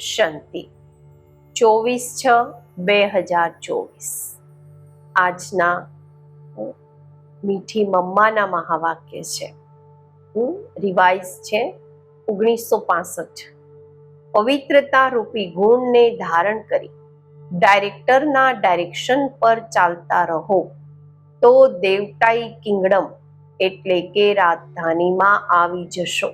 શાંતિ. ચોવીસ છ બે હજાર ચોવીસ. આજના મીઠી મમ્માના મહાવાક્ય છે. રિવાઇઝ છે ઓગણીસો પાસઠ. પવિત્રતા રૂપી ગુણને ધારણ કરી. ડાયરેક્ટરના ડાયરેક્શન પર ચાલતા રહો. તો દેવતાઈ કિંગડમ એટલે કે રાજધાનીમાં આવી જશો.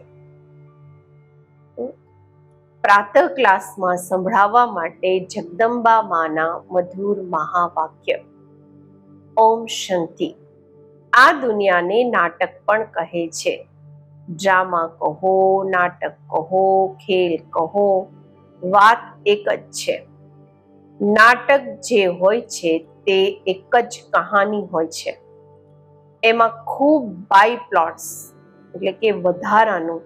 પ્રાતઃ ક્લાસમાં સંભળાવવા માટે જગદંબા માના મધુર મહાવાક્ય. ઓમ શાંતિ. આ દુનિયાને નાટક પણ કહે છે. ડ્રામા કહો, નાટક કહો, ખેલ કહો, વાત એક જ છે. નાટક જે હોય છે તે એક જ કહાની હોય છે. એમાં ખૂબ બાય પ્લોટ્સ એટલે કે વધારાનું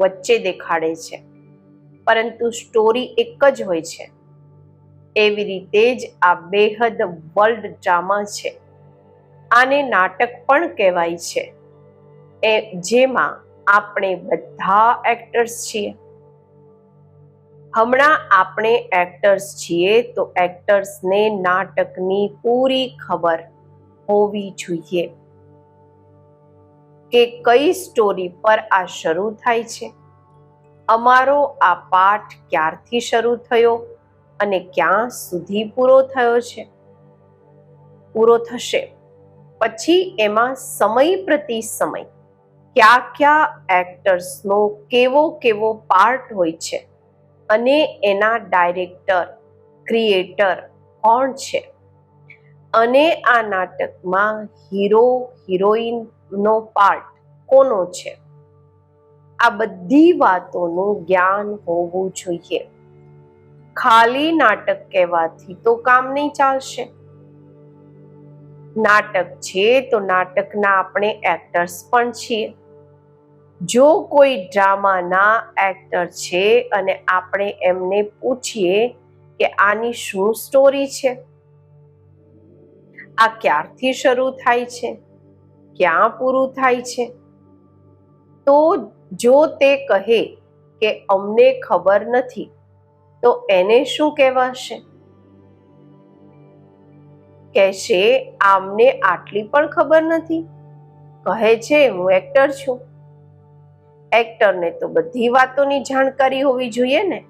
વચ્ચે દેખાડે છે. પરંતુ સ્ટોરી એક જ હોય છે. એવી રીતે જ આ બેહદ વર્લ્ડ ડ્રામા છે. આને નાટક પણ કહેવાય છે. એ જેમાં આપણે બધા એક્ટર્સ છીએ. હમણાં આપણે એક્ટર્સ છીએ તો એક્ટર્સને નાટકની પૂરી ખબર હોવી જોઈએ. કે કઈ સ્ટોરી પર આ શરૂ થાય છે? અમારો આ પાઠ ક્યારથી શરૂ થયો અને ક્યાં સુધી પૂરો થયો છે? પૂરો થશે પછી એમાં સમય પ્રતિ સમય કયા કયા એક્ટર્સનો કેવો કેવો પાર્ટ હોય છે અને એના ડાયરેક્ટર ક્રિએટર કોણ છે? અને આ નાટકમાં હીરો હિરોઈનનો પાર્ટ કોનો છે? આ બધી વાતોનું જ્ઞાન હોવું જોઈએ. ખાલી નાટક કહેવાથી તો કામ નહીં ચાલશે. નાટક છે તો નાટકના આપણે એક્ટર્સ પણ છીએ. જો કોઈ ડ્રામાના એક્ટર છે અને આપણે એમને પૂછીએ કે આની શું સ્ટોરી છે? આ ક્યારથી શરૂ થાય છે? ક્યાં પૂરું થાય છે? તો જો તે કહે કે અમને ખબર નથી, તો એને શું કહેવાશે? કહેશે, આમને આટલી પણ ખબર નથી. કહે છે, હું એક્ટર છું. એક્ટરને તો બધી વાતોની જાણકારી હોવી જોઈએ ને.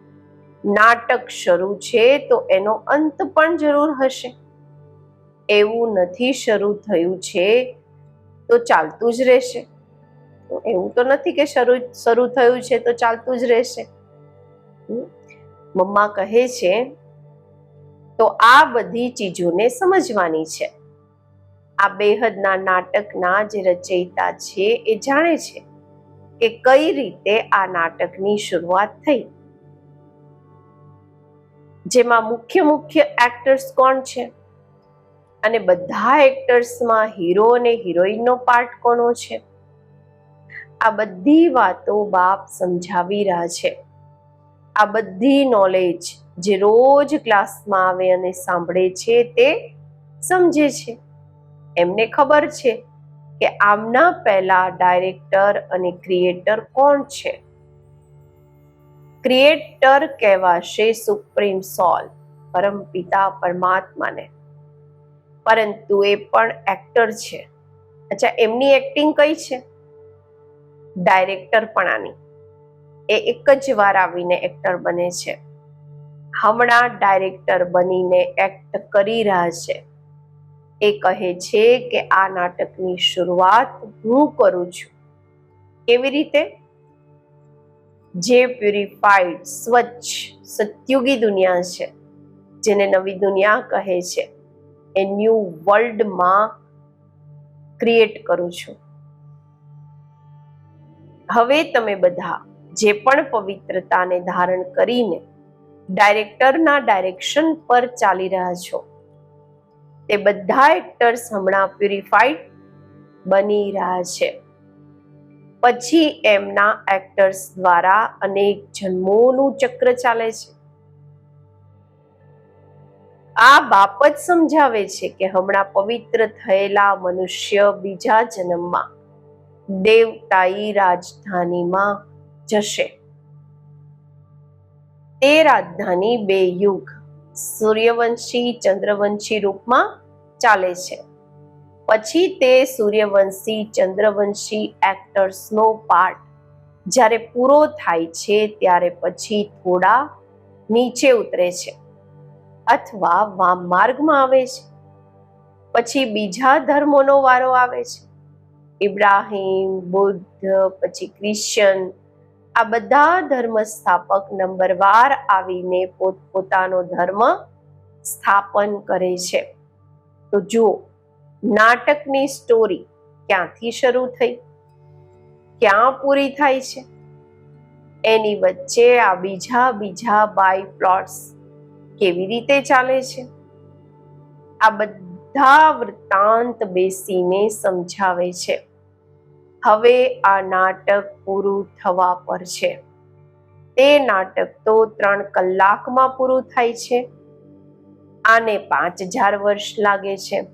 નાટક શરૂ છે તો એનો અંત પણ જરૂર હશે. એવું નથી શરૂ થયું છે તો ચાલતું જ રહેશે. એવું તો નથી કે શરૂ શરૂ થયું છે તો ચાલતું જ રહેશે. મમ્મા કહે છે, તો આ બધી ચીજોને સમજવાની છે. આ બેહદના નાટકના જે રચયિતા છે એ જાણે છે કે કઈ રીતે આ નાટકની શરૂઆત થઈ. જેમાં મુખ્ય મુખ્ય એક્ટર્સ કોણ છે? અને બધા એક્ટર્સમાં હીરો અને હિરોઈનનો પાર્ટ કોનો છે? આ બધી વાતો બાપ સમજાવી રહ્યા છે. આ બધી નોલેજ જે રોજ ક્લાસમાં આવે અને સાંભળે છે તે સમજે છે. એમને ખબર છે કે આમના પહેલા ડાયરેક્ટર અને ક્રિએટર કોણ છે? ક્રિએટર કહેવાશે સુપ્રીમ સોલ, પરમ પિતા પરમાત્માને. પરંતુ એ પણ એક્ટર છે. અચ્છા, એમની એક્ટિંગ કઈ છે? ડાયરેક્ટર પણ આની. એ એક જ વાર આવીને એક્ટર બને છે. હમણાં ડાયરેક્ટર બનીને એક્ટ કરી રહ્યા છે. એ કહે છે કે આ નાટકની શરૂઆત હું કરું છું. કેવી રીતે? જે પ્યુરિફાઈડ, સ્વચ્છ, સત્યુગી દુનિયા છે, જેને નવી દુનિયા કહે છે. એ ન્યૂ વર્લ્ડમાં ક્રિએટ કરું છું. હવે તમે બધા જે પણ પવિત્રતાને ધારણ કરીને ડાયરેક્ટરના ડાયરેક્શન પર ચાલી રહ્યા છો, તે બધા એક્ટર્સ હમણાં પ્યુરિફાઈડ બની રહ્યા છે. પછી એમના એક્ટર્સ દ્વારા અનેક જન્મોનું ચક્ર ચાલે છે. આ બાપ જ સમજાવે છે કે હમણાં પવિત્ર થયેલા મનુષ્ય બીજા જન્મમાં દેવ તાઈ રાજધાનીમાં જશે. તે રાજધાની બે યુગ, સૂર્યવંશી, ચંદ્રવંશી રૂપમાં ચાલે છે. પછી તે સૂર્યવંશી, ચંદ્રવંશી એક્ટર્સનો પાર્ટ જ્યારે પૂરો થાય છે, ત્યારે પછી થોડા નીચે ઉતરે છે અથવા વામ માર્ગમાં આવે છે. પછી બીજા ધર્મોનો વારો આવે છે. ઇબ્રાહિમ, બુદ્ધ, પછી ક્રિશ્ચન, આ બધા ધર્મ સ્થાપક નંબરવાર આવીને પોતપોતાનો ધર્મ સ્થાપન કરે છે. તો જુઓ, નાટકની સ્ટોરી ક્યાંથી શરૂ થઈ? ક્યાં પૂરી થાય છે? એની વચ્ચે આ બીજા બીજા બાય પ્લોટ્સ કેવી રીતે ચાલે છે? આ બધા વૃત્તાંત બેસીને સમજાવે છે. હવે આ નાટક પૂરું થવા પર છે. તે નાટક તો ત્રણ કલાકમાં પૂરું થાય છે. આને પાંચ હજાર વર્ષ લાગે છે.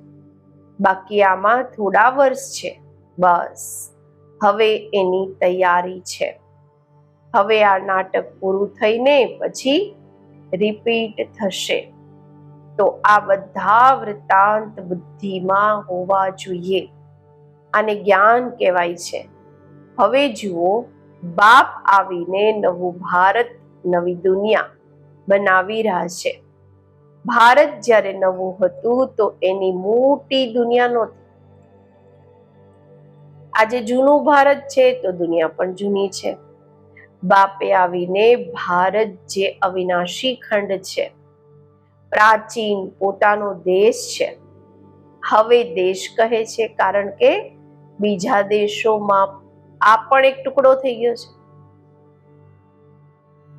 બાકી આમાં થોડા વર્ષ છે. બસ. હવે એની તૈયારી છે. હવે આ નાટક પૂરું થઈને પછી રિપીટ થશે. તો આ બધા વૃત્તાંત બુદ્ધિમાં હોવા જોઈએ. આને જ્ઞાન કહેવાય છે. હવે જુઓ, બાપ આવીને નવું ભારત, નવી દુનિયા બનાવી રહ્યા છે. ભારત જ્યારે નવું હતું તો એની મોટી દુનિયા નહોતી. આજે જૂનું ભારત છે તો દુનિયા પણ જૂની છે. બાપે આવીને ભારત જે અવિનાશી ખંડ છે પ્રાચીન પોતાનો દેશ છે. હવે દેશ કહે છે કારણ કે બીજા દેશોમાં આ પણ એક ટુકડો થઈ ગયો છે.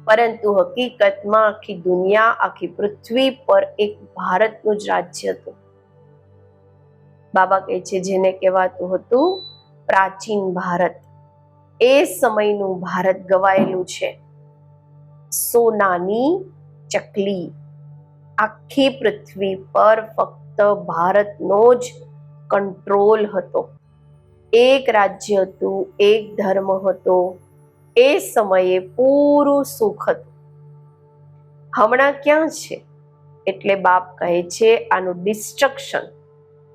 પરંતુ હકીકતમાં આખી દુનિયા, આખી પૃથ્વી પર એક ભારતનું જ રાજ્ય હતું. બાબા કહે છે જેને કહેવાતું હતું પ્રાચીન ભારત. એ સમયનું ભારત ગવાયેલું છે. સોનાની ચકલી. આખી પૃથ્વી પર ફક્ત ભારતનો જ કંટ્રોલ હતો. એક રાજ્ય હતું, એક ધર્મ હતો. એ સમયે પૂરું સુખ હતું. હમણાં ક્યાં છે? એટલે બાપ કહે છે, આનું ડિસ્ટ્રક્શન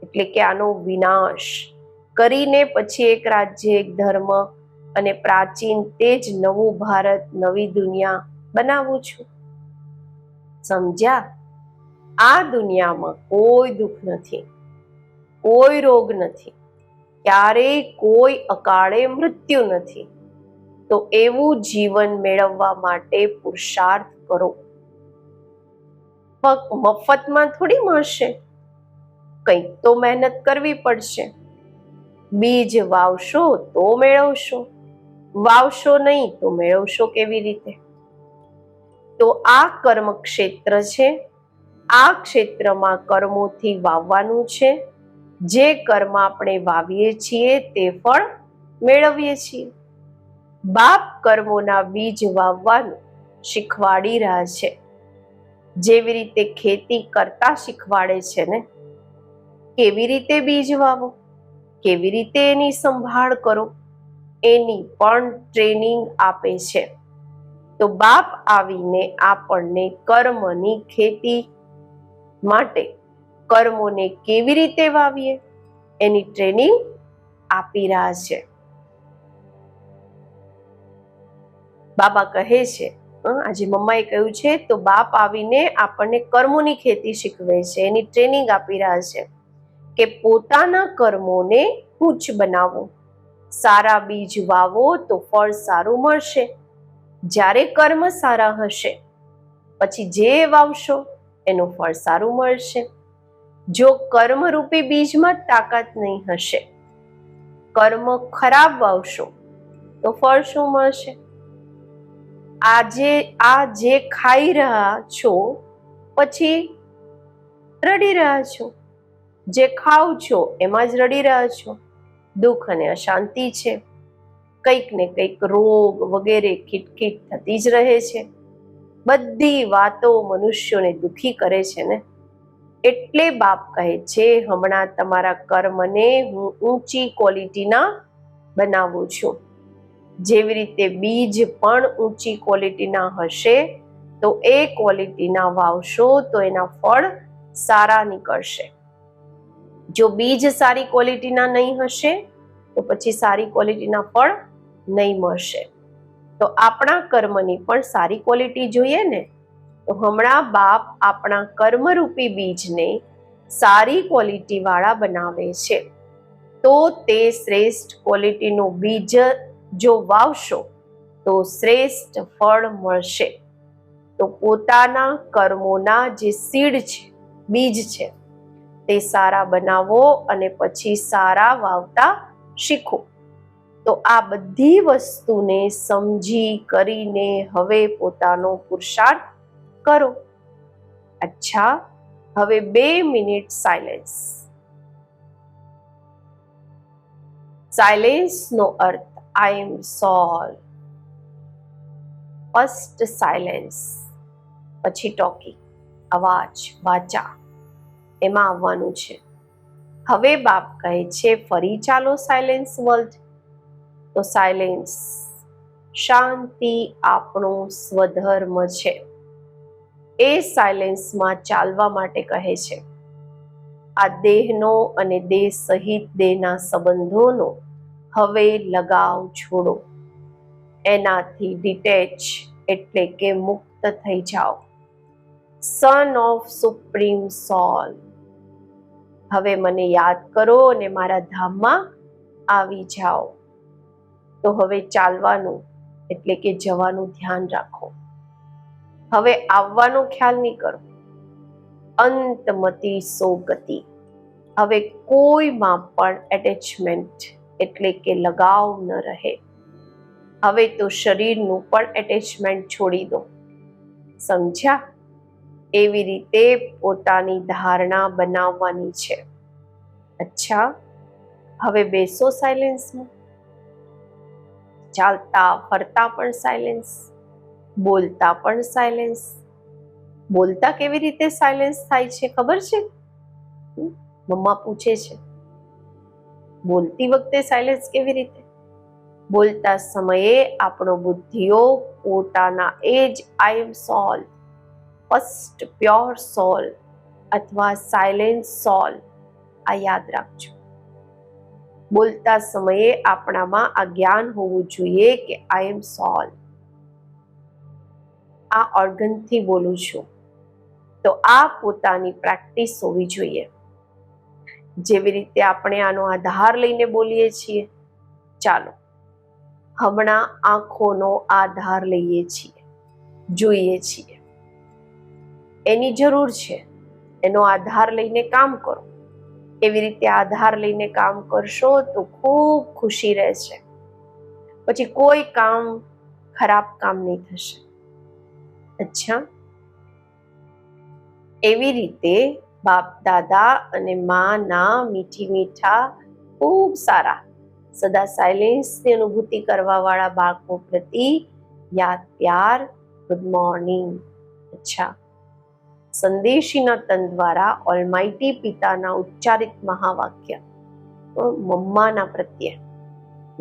એટલે કે આનો વિનાશ. કરીને પછી એક રાજ્ય, એક ધર્મ અને પ્રાચીન તે જ નવું ભારત, નવી દુનિયા બનાવું છું. સમજ્યા? આ દુનિયામાં કોઈ દુઃખ નથી, કોઈ રોગ નથી, ક્યારેય કોઈ અકાળે મૃત્યુ નથી. તો એવું જીવન મેળવવા માટે પુરુષાર્થ કરો. મફતમાં થોડી મળશે. કંઈક તો મહેનત કરવી પડશે. બીજ વાવશો તો મેળવશો. વાવશો નહીં તો મેળવશો કેવી રીતે? તો આ કર્મ ક્ષેત્ર છે આ ક્ષેત્રમાં કર્મોથી વાવવાનું છે. જે કર્મ આપણે વાવીએ છીએ તે ફળ મેળવીએ છીએ. બાપ કર્મોના બીજ વાવવાનું શીખવાડી રહ્યા છે. જેવી રીતે ખેતી કરતા શીખવાડે છે ને, કેવી રીતે બીજ વાવો? કેવી રીતે એની સંભાળ કરો? એની પણ ટ્રેનિંગ આપે છે. તો બાપ આવીને આપણને કર્મની ખેતી માટે કર્મોને કેવી રીતે વાવીએ? એની ટ્રેનિંગ આપી રહ્યા છે. બાબા કહે છે આજે મમ્માએ કહ્યું છે, તો બાપ આવીને આપણને કર્મોની ખેતી શીખવે છે. એની ટ્રેનિંગ આપી રહ્યા છે કે પોતાના કર્મોને ઉચ્ચ બનાવો. સારા બીજ વાવો તો ફળ સારું મળશે. જ્યારે કર્મ સારા હશે, પછી જે વાવશો એનું ફળ સારું મળશે. જો કર્મરૂપી બીજમાં તાકાત નહીં હશે, કર્મ ખરાબ વાવશો, તો ફળ શું મળશે? આજે આ જે ખાઈ રહ્યા છો, પછી રડી રહ્યા છો. જે ખાવ છો, એમાં જ રડી રહ્યા છો. દુઃખ અને અશાંતિ છે. કંઈક ને કંઈક રોગ વગેરે ખીટખીટ થતી જ રહે છે. બધી વાતો મનુષ્યોને દુખી કરે છે ને? એટલે બાપ કહે છે, હમણાં તમારા કર્મને હું ઊંચી ક્વોલિટીના બનાવું છું. જેવી રીતે બીજ પણ ઊંચી ક્વોલિટીના હશે, તો એ ક્વોલિટીના વાવશો તો એના ફળ સારા નીકળશે. જો બીજ સારી ક્વોલિટીના નહીં હશે, તો પછી સારી ક્વોલિટીના ફળ નહીં મળશે. તો આપણા કર્મની પણ સારી ક્વોલિટી જોઈએ ને, તો હમણાં બાપ આપણા કર્મરૂપી બીજને સારી ક્વોલિટીવાળા બનાવે છે. તો તે શ્રેષ્ઠ ક્વોલિટીનું બીજ જો વાવશો, તો શ્રેષ્ઠ ફળ મળશે. તો પોતાના કર્મોના જે સીડ છે, બીજ છે, તે સારા બનાવો અને પછી સારા વાવતા શીખો. તો આ બધી વસ્તુને સમજી કરીને હવે પોતાનો પુરુષાર્થ કરો. અચ્છા, હવે બે મિનિટ સાયલેન્સ સાયલેન્સનો અર્થ I am soul first silence પછી ટોકી અવાજ, વાચા. એમાં આવવાનું છે. હવે બાપ કહે છે, ફરી ચાલો સાયલેન્સ વર્લ્ડ તો સાયલેન્સ શાંતિ આપણો સ્વધર્મ છે. એ સાયલેન્સમાં ચાલવા માટે કહે છે. આ દેહનો અને દેહ સહિત દેહના સંબંધોનો હવે લગાવ છોડો. એનાથી ડિટેચ એટલે કે મુક્ત થઈ જાઓ. સન ઓફ સુપ્રીમ સોલ હવે મને યાદ કરો અને મારા ધામમાં આવી જાઓ. તો હવે ચાલવાનું એટલે કે જવાનું ધ્યાન રાખો. હવે આવવાનો ખ્યાલ નહીં કરો. અંતમતી સો ગતિ હવે કોઈમાં પણ એટેચમેન્ટ એટલે કે લગાવ ન રહે. હવે તો શરીરનું પણ એટેચમેન્ટ છોડી દો. સમજ્યા? એવી રીતે પોતાની ધારણા બનાવવાની છે. અચ્છા. હવે બેસો સાયલેન્સમાં ચાલતા, ફરતા પણ સાયલેન્સ બોલતા પણ સાયલેન્સ બોલતા કેવી રીતે સાયલેન્સ થાય છે ખબર છે? મમ્મા પૂછે છે. બોલતી વખતે સાયલેન્સ કેવી રીતે? બોલતા સમયે આપણો બુદ્ધિઓ પોતાના એ જ આઈ એમ સોલ ફર્સ્ટ પ્યોર સોલ અથવા સાયલેન્સ સોલ આ યાદ રાખજો. બોલતા સમયે આપણામાં આ જ્ઞાન હોવું જોઈએ કે આઈ એમ સોલ આ ઓર્ગનથી બોલું છું. તો આ પોતાની પ્રેક્ટિસ હોવી જોઈએ. જેવી રીતે આપણે આનો આધાર લઈને બોલીએ છીએ. ચાલો, હમણાં આંખોનો આધાર લઈએ છીએ. જોઈએ છીએ. એની જરૂર છે. એનો આધાર લઈને કામ કરો. એવી રીતે આધાર લઈને કામ કરશો તો ખૂબ ખુશી રહેશે. પછી કોઈ કામ ખરાબ કામ નહીં થશે. અચ્છા. એવી રીતે બાપ દાદા અને માના મીઠી મીઠા ખૂબ સારા, સદા સાયલેન્સની અનુભૂતિ કરવા વાળા બાળકો પ્રતિ યાદ પ્યાર, ગુડ મોર્નિંગ. અચ્છા. સંદેશીના તન દ્વારા ઓલમાઇટી પિતાના ઉચ્ચારિત મહાવાક્ય. મમ્માના પ્રત્યે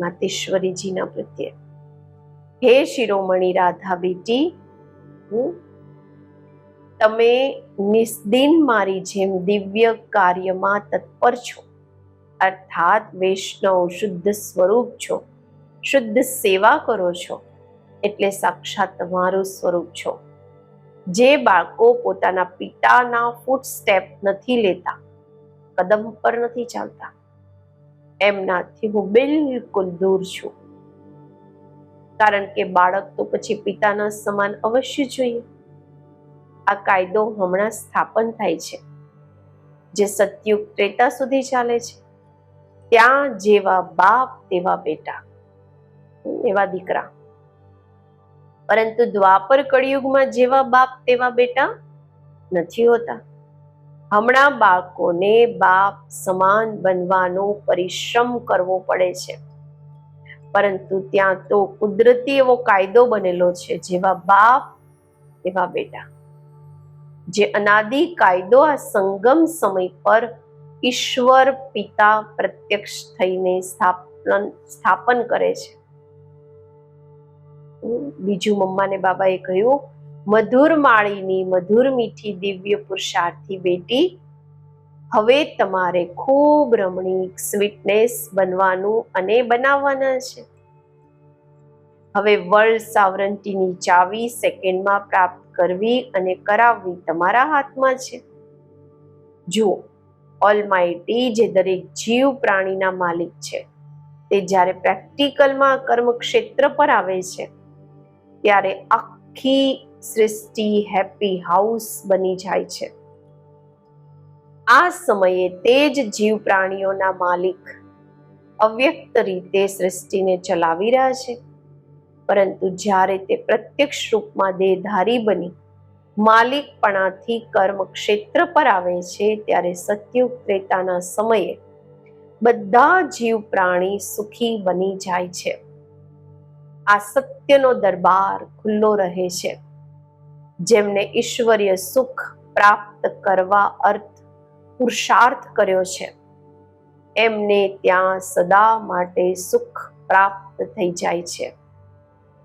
માતેશ્વરીજીના પ્રત્યે. હે શિરોમણી રાધા બેટી, હું તમે નિસ્દિન મારી જેમ દિવ્ય કાર્યમાં તત્પર છો. અર્થાત વૈષ્ણવ શુદ્ધ સ્વરૂપ છો, શુદ્ધ સેવા કરો છો, એટલે સાક્ષાત તમારું સ્વરૂપ છો. જે બાળકો પોતાના પિતાના ફૂટ સ્ટેપ નથી લેતા, કદમ પર નથી ચાલતા. એમનાથી હું બિલકુલ દૂર છું. કારણ કે બાળક તો પછી પિતાના સમાન અવશ્ય જોઈએ. આ કાયદો હમણાં સ્થાપન થાય છે, જે સતયુગ ત્રેતા સુધી ચાલે છે. ત્યાં જેવા બાપ તેવા બેટા, એવા દીકરા પરંતુ દ્વાપર કળિયુગમાં જેવા બાપ તેવા બેટા નથી હોતા. હમણાં બાળકોને બાપ સમાન બનવાનો પરિશ્રમ કરવો પડે છે. પરંતુ ત્યાં તો કુદરતી એવો કાયદો બનેલો છે જેવા બાપ તેવા બેટા. જે અનાદિ કાયદો આ સંગમ સમય પર ઈશ્વર પિતા પ્રત્યક્ષ થઈને સ્થાપન સ્થાપન કરે છે. બીજું મમ્માને બાબાએ કહ્યું, મધુર માળીની મધુર મીઠી દિવ્ય પુરુષાર્થી બેટી, હવે તમારે ખૂબ રમણીક સ્વીટનેસ બનવાનું અને બનાવવાના છે. હવે વર્લ્ડ સાવરંટીની ચાવી સેકન્ડમાં પ્રાપ્ત કરવી અને કરાવવી તમારા હાથમાં છે. જુઓ ઓલમાઇટી જે દરેક જીવ પ્રાણીના માલિક છે, તે જ્યારે પ્રેક્ટિકલમાં કર્મક્ષેત્ર પર આવે છે ત્યારે આખી સૃષ્ટિ હેપી હાઉસ બની જાય છે. આ સમયે તે જ જીવ પ્રાણીઓના માલિક અવ્યક્ત રીતે સૃષ્ટિને ચલાવી રહ્યા છે. પરંતુ જ્યારે તે પ્રત્યક્ષ રૂપમાં દેહધારી બની, માલિકપણાથી કર્મ ક્ષેત્ર પર આવે છે, ત્યારે સત્યુગ ત્રેતાના સમયે બધા જીવ પ્રાણી સુખી બની જાય છે. આ સત્યનો દરબાર ખુલ્લો રહે છે, જેમને ઈશ્વરીય સુખ પ્રાપ્ત કરવા અર્થ પુરુષાર્થ કર્યો છે. એમને ત્યાં સદા માટે સુખ પ્રાપ્ત થઈ જાય છે.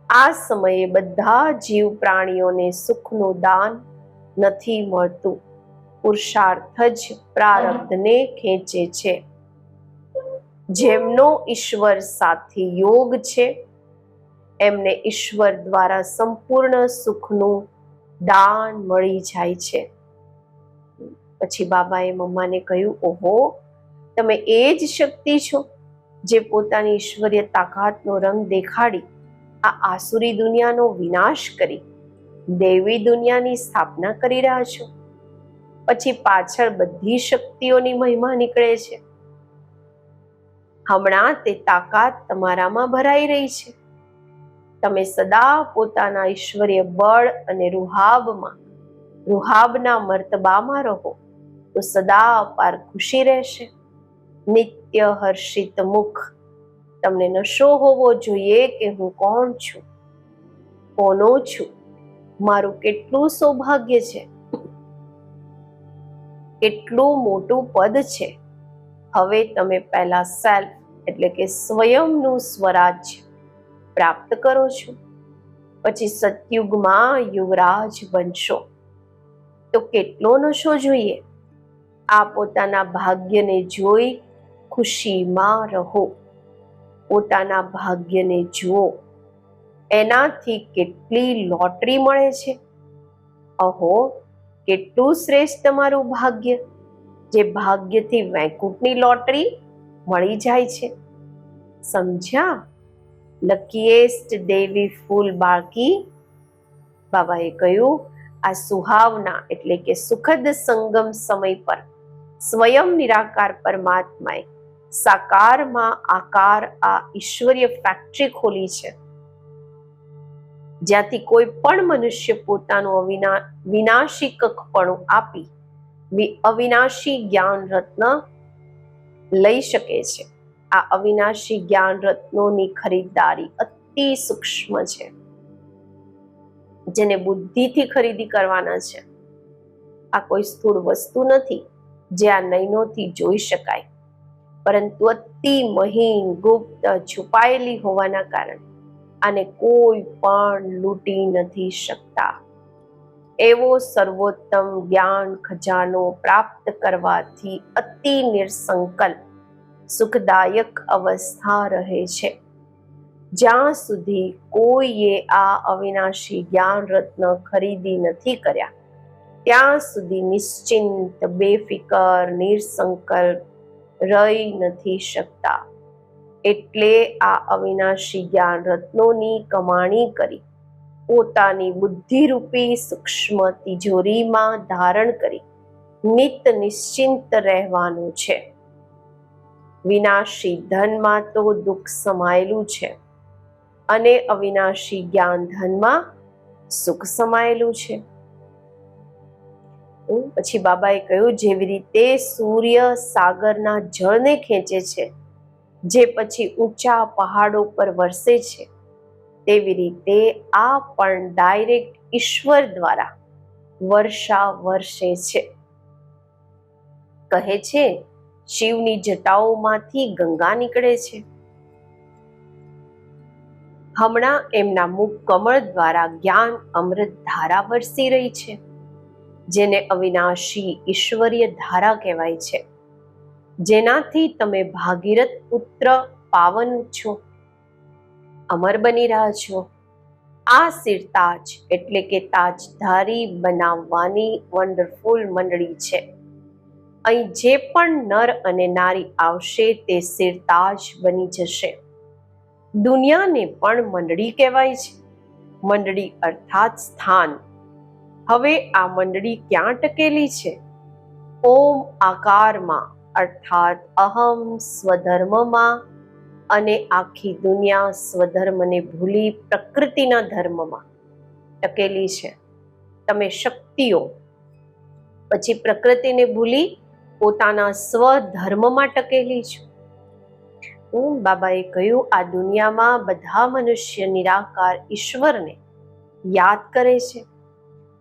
આ સમયે બધા જીવ પ્રાણીઓને સુખનું દાન નથી મળતું. પુરુષાર્થ જ પ્રારબ્ધને ખેંચે છે. જેમનો ઈશ્વર સાથે યોગ છે એમને ઈશ્વર દ્વારા સંપૂર્ણ સુખનું દાન મળી જાય છે. પછી બાબાએ મમ્માને કહ્યું, ઓહો, તમે એ જ શક્તિ છો જે પોતાની ઈશ્વરીય તાકાતનો રંગ દેખાડી આ આસુરી દુનિયાનો વિનાશ કરી દેવી દુનિયાની સ્થાપના કરી રહ્યા છો? પછી પાછળ બધી શક્તિઓની મહિમા નીકળે છે. હમણાં તે તાકાત તમારામાં ભરાઈ રહી છે. તમે સદા પોતાના ઈશ્વરીય બળ અને રૂહાબમાં, રૂહાબના મર્તબામાં રહો, તો સદા અપાર ખુશી રહેશે. નિત્ય હર્ષિત મુખ, તમને નશો હોવો જોઈએ કે હું કોણ છું? કોનો છું? મારું કેટલું સૌભાગ્ય છે? કેટલું મોટું પદ છે? હવે તમે પહેલા સેલ્ફ એટલે કે સ્વયંનું સ્વરાજ્ય પ્રાપ્ત કરો છો? પછી સતયુગમાં યુવરાજ બનશો. તો કેટલો નશો જોઈએ? આ પોતાના ભાગ્યને જોઈ ખુશીમાં રહો. પોતાના ભાગ્યને જુઓ. એનાથી કેટલી લોટરી મળે છે? અહો, કેટલું શ્રેષ્ઠ તમારું ભાગ્ય, જે ભાગ્યથી વૈકુંઠની લોટરી મળી જાય છે. સમજ્યા? લકીએસ્ટ દેવી ફૂલ બાળકી બાબાએ કહ્યું, આ સુહાવના એટલે કે સુખદ સંગમ સમય પર, સ્વયં નિરાકાર પરમાત્માએ સાકારમાં આકાર આ ઈશ્વરીય ફેક્ટરી ખોલી છે. જ્યાંથી કોઈ પણ મનુષ્ય પોતાનું વિનાશી કખપણું આપી અવિનાશી જ્ઞાન રત્ન લઈ શકે છે. આ અવિનાશી જ્ઞાન રત્નોની ખરીદદારી અતિ સૂક્ષ્મ છે. જેને બુદ્ધિથી ખરીદી કરવાના છે. આ કોઈ સ્થૂળ વસ્તુ નથી જે આ નયનોથી જોઈ શકાય. પરંતુ અતિ મહીન ગુપ્ત છુપાયેલી હોવાના કારણે આને કોઈ પણ લૂંટી નથી શકતા. એવો સર્વોત્તમ જ્ઞાન ખજાનો પ્રાપ્ત કરવાથી અતિ નિર્સંકલ્પ સુખદાયક અવસ્થા રહે છે. જ્યાં સુધી કોઈએ આ અવિનાશી જ્ઞાન રત્ન ખરીદી નથી કર્યા, ત્યાં સુધી નિશ્ચિંત, બેફિકર, નિર્સંકલ્પ રહી નથી શકતા. એટલે આ અવિનાશી જ્ઞાન રત્નોની કમાણી કરી, પોતાની બુદ્ધિરૂપી સૂક્ષ્મ તિજોરીમાં ધારણ કરી નિત નિશ્ચિંત રહેવાનું છે. વિનાશી ધનમાં તો દુઃખ સમાયેલું છે. અને અવિનાશી જ્ઞાન ધનમાં સુખ સમાયેલું છે. પછી બાબાએ કહ્યું, જેવી રીતે સૂર્ય સાગરના જળને ખેંચે છે, જે પછી ઊંચા પહાડો પર વરસે છે, તેવી રીતે આ પણ ડાયરેક્ટ ઈશ્વર દ્વારા વર્ષા વર્ષે છે. કહે છે શિવની જટાઓમાંથી ગંગા નીકળે છે. હમણાં એમના મુખ કમળ દ્વારા જ્ઞાન અમૃત ધારા વરસી રહી છે, જેને અવિનાશી ઈશ્વરીય ધારા કહેવાય છે. જેનાથી તમે ભાગીરથ પુત્ર પાવન છો, અમર બની રહ્યા છો. આ સિરતાજ એટલે કે તાજધારી બનાવવાની વન્ડરફુલ મંડળી છે. અહીં જે પણ નર અને નારી આવશે તે સિરતાજ બની જશે. દુનિયાને પણ મંડળી કહેવાય છે. મંડળી અર્થાત સ્થાન. હવે આ મંડળી ક્યાં ટકેલી છે? ઓમ આકારમાં અર્થાત અહમ સ્વધર્મમાં અને આખી દુનિયા સ્વધર્મને ભૂલી પ્રકૃતિના ધર્મમાં ટકેલી છે. તમે શક્તિઓ પછી પ્રકૃતિને ભૂલી પોતાના સ્વધર્મમાં ટકેલી છું. હું બાબાએ કહ્યું, આ દુનિયામાં બધા મનુષ્ય નિરાકાર ઈશ્વરને યાદ કરે છે.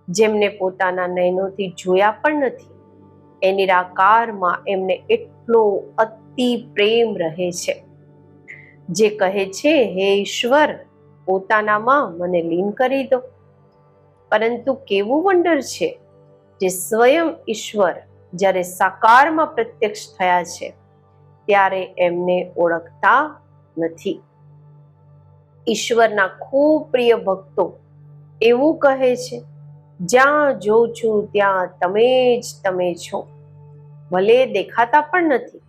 જેમને પોતાના નયનોથી જોયા પણ નથી, એ નિરાકારમાં એમને એટલો અતિ પ્રેમ રહે છે, જે કહે છે, હે ઈશ્વર, પોતાનામાં મને લીન કરી દો પરંતુ કેવું વંડર છે, જે સ્વયં ઈશ્વર જ્યારે સાકારમાં પ્રત્યક્ષ થયા છે, ત્યારે એમને ઓળખતા નથી. ઈશ્વરના ખૂબ પ્રિય ભક્તો એવું કહે છે, જ્યાં જોઉં છું, ત્યાં તમે જ, તમે છો. ભલે દેખાતા પણ નથી.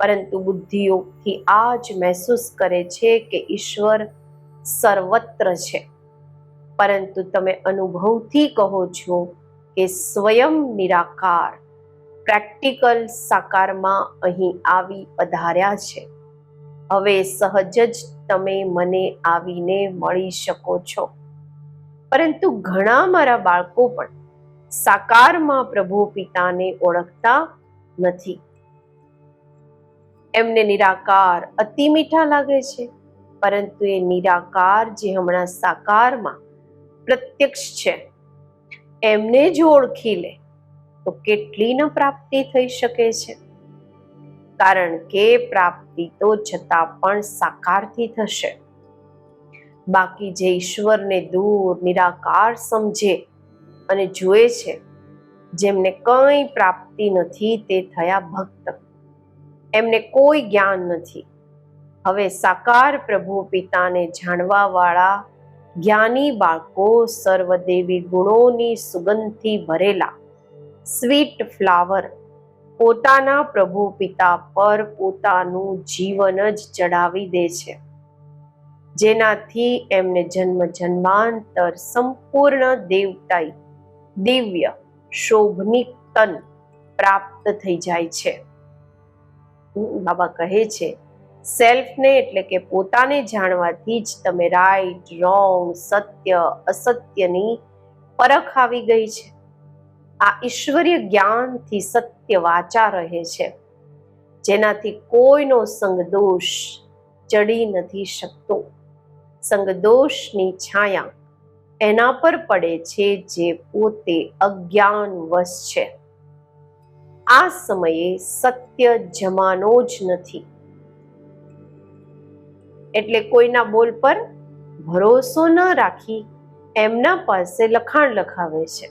પરંતુ બુદ્ધિયોગથી આ જ મહેસૂસ કરે છે કે ઈશ્વર સર્વત્ર છે. પરંતુ તમે અનુભવથી કહો છો કે સ્વયં નિરાકાર, પ્રેક્ટિકલ સાકારમાં અહીં આવી પધાર્યા છે. હવે સહજ જ તમે મને આવીને મળી શકો છો. પરંતુ ઘણા મારા બાળકો પણ સાકારમાં પ્રભુ પિતાને ઓળખતા નથી. એમને નિરાકાર અતિ મીઠા લાગે છે, પરંતુ એ નિરાકાર જે હમણાં સાકારમાં પ્રત્યક્ષ છે. એમને જ ઓળખી લે, તો કેટલી ન પ્રાપ્તિ થઈ શકે છે? કારણ કે પ્રાપ્તિ તો છતાં પણ સાકારથી થશે. બાકી જે ઈશ્વરને દૂર, નિરાકાર સમજે અને જુએ છે, જેમને કંઈ પ્રાપ્તિ નથી તે થયા ભક્ત. એમને કોઈ જ્ઞાન નથી. હવે સાકાર પ્રભુ પિતાને જાણવા વાળા જ્ઞાની બાળકો સર્વદેવી ગુણોની સુગંધથી ભરેલા. સ્વીટ ફ્લાવર પોતાના પ્રભુ પિતા પર પોતાનું જીવન જ ચડાવી દે છે. જેનાથી એમને જન્મ જન્માંતર સંપૂર્ણ દેવતાઈ દિવ્ય શોભનિક તન પ્રાપ્ત થઈ જાય છે. બાબા કહે છે સેલ્ફને એટલે કે પોતાને જાણવાથી જ તમે રાઈટ રોંગ સત્ય, અસત્યની પરખ આવી ગઈ છે. આ ઈશ્વરીય જ્ઞાનથી સત્ય વાચા રહે છે. જેનાથી કોઈનો સંગદોષ ચડી નથી શકતો. સંગદોષની છાયા એના પર પડે છે જે પોતે અજ્ઞાનવશ છે. આ સમયે સત્ય જમાનો જ નથી. એટલે કોઈના બોલ પર ભરોસો ન રાખી એમના પાસે લખાણ લખાવે છે.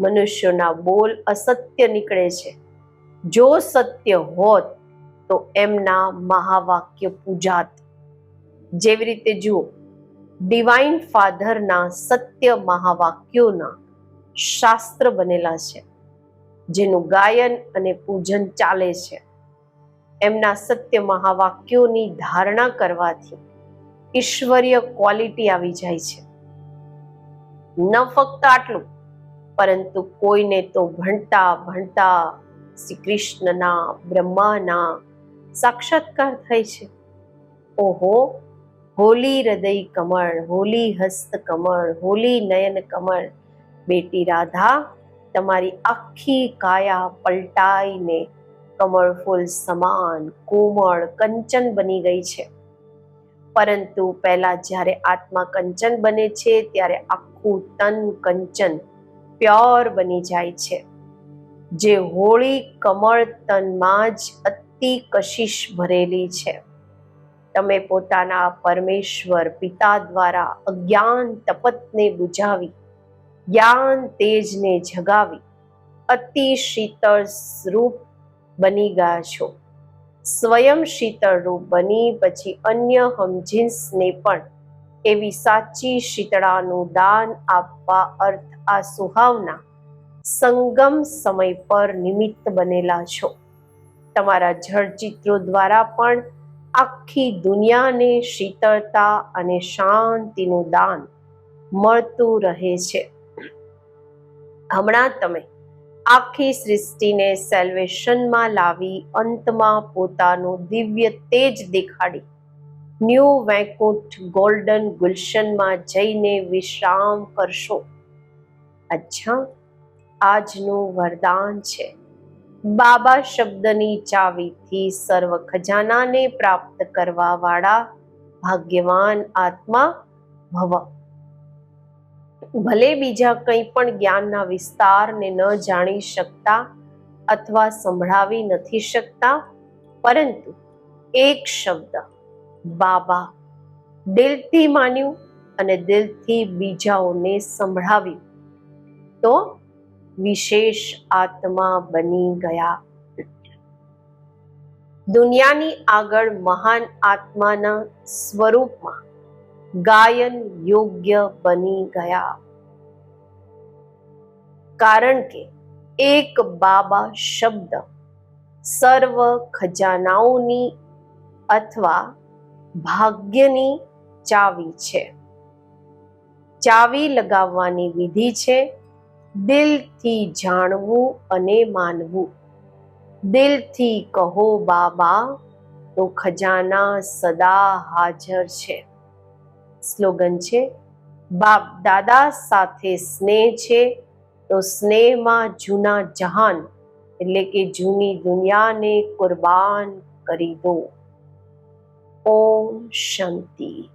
મનુષ્યોના બોલ અસત્ય નીકળે છે. જો સત્ય હોત તો એમના મહાવાક્ય પૂજાત. જેવી રીતે જુઓ ડિવાઇન ફાધરના સત્ય મહાવાક્યોના શાસ્ત્ર બનેલા છે, જેનું ગાયન અને પૂજન ચાલે છે. એમના સત્ય મહાવાક્યોની ધારણા કરવાથી ઈશ્વરીય ક્વોલિટી આવી જાય છે. ન ફક્ત આટલું, પરંતુ કોઈને તો ભણતા ભણતા શ્રી કૃષ્ણના બ્રહ્માના સાક્ષાત્કાર થાય છે. ઓહો, હોલી હૃદય કમળ, હોલી હસ્ત કમળ, હોલી નયન કમળ. બેટી રાધા, તમારી આખી કાયા પલટાઈને કમળ સમાન, કોમળ કંચન બની ગઈ છે. પરંતુ પહેલા જ્યારે આત્મા કંચન બને છે, ત્યારે આખું તન કંચન પ્યોર બની જાય છે. જે હોળી કમળ તનમાં જ અતિ કશિશ ભરેલી છે. તમે પોતાના પરમેશ્વર પિતા દ્વારા અજ્ઞાન તપતને બુજાવી, જ્ઞાન તેજને જગાવી, અતિ શીતળ રૂપ બની ગયા છો. સ્વયં શીતળ રૂપ બની પછી અન્ય હમજીન્સને પણ એવી સાચી શીતળાનું દાન આપવા અર્થ આ સુહાવના સંગમ સમય પર નિમિત્ત બનેલા છો. તમારા જળચિત્રો દ્વારા પણ આખી દુનિયાને શીતળતા અને શાંતિનું દાન મળતું રહે છે. હમણાં તમે આખી સૃષ્ટિને સેલ્વેશનમાં લાવી અંતમાં પોતાનું દિવ્ય તેજ દેખાડી. ન્યૂ વૈકુંઠ ગોલ્ડન ગુલશનમાં જઈને વિશ્રામ કરશો. અચ્છા, આજનું વરદાન છે. બાબા શબ્દની ચાવીથી સર્વ ખજાનાને પ્રાપ્ત કરવા વાળા ભાગ્યવાન આત્મા ભવ. ભલે બીજા કંઈ પણ જ્ઞાનના વિસ્તારને ન જાણી શકતા અથવા સંભળાવી નથી શકતા, પરંતુ એક શબ્દ બાબા દિલથી માન્યું અને દિલથી બીજાઓને સંભળાવ્યું. તો વિશેષ આત્મા બની ગયા. દુનિયાની આગળ મહાન આત્માના સ્વરૂપમાં ગાયન યોગ્ય બની ગયા. કારણ કે એક બાબા શબ્દ સર્વ ખજાનાઓની અથવા ભાગ્યની ચાવી છે. ચાવી લગાવવાની વિધિ છે દિલથી જાણવું અને માનવું. દિલથી કહો બાબા, તો ખજાના સદા હાજર છે. સ્લોગન છે, બાપ દાદા સાથે સ્નેહ છે, તો સ્નેહમાં જૂના જહાન, એટલે કે જૂની દુનિયાને કુરબાન કરી દો. ઓમ શાંતિ.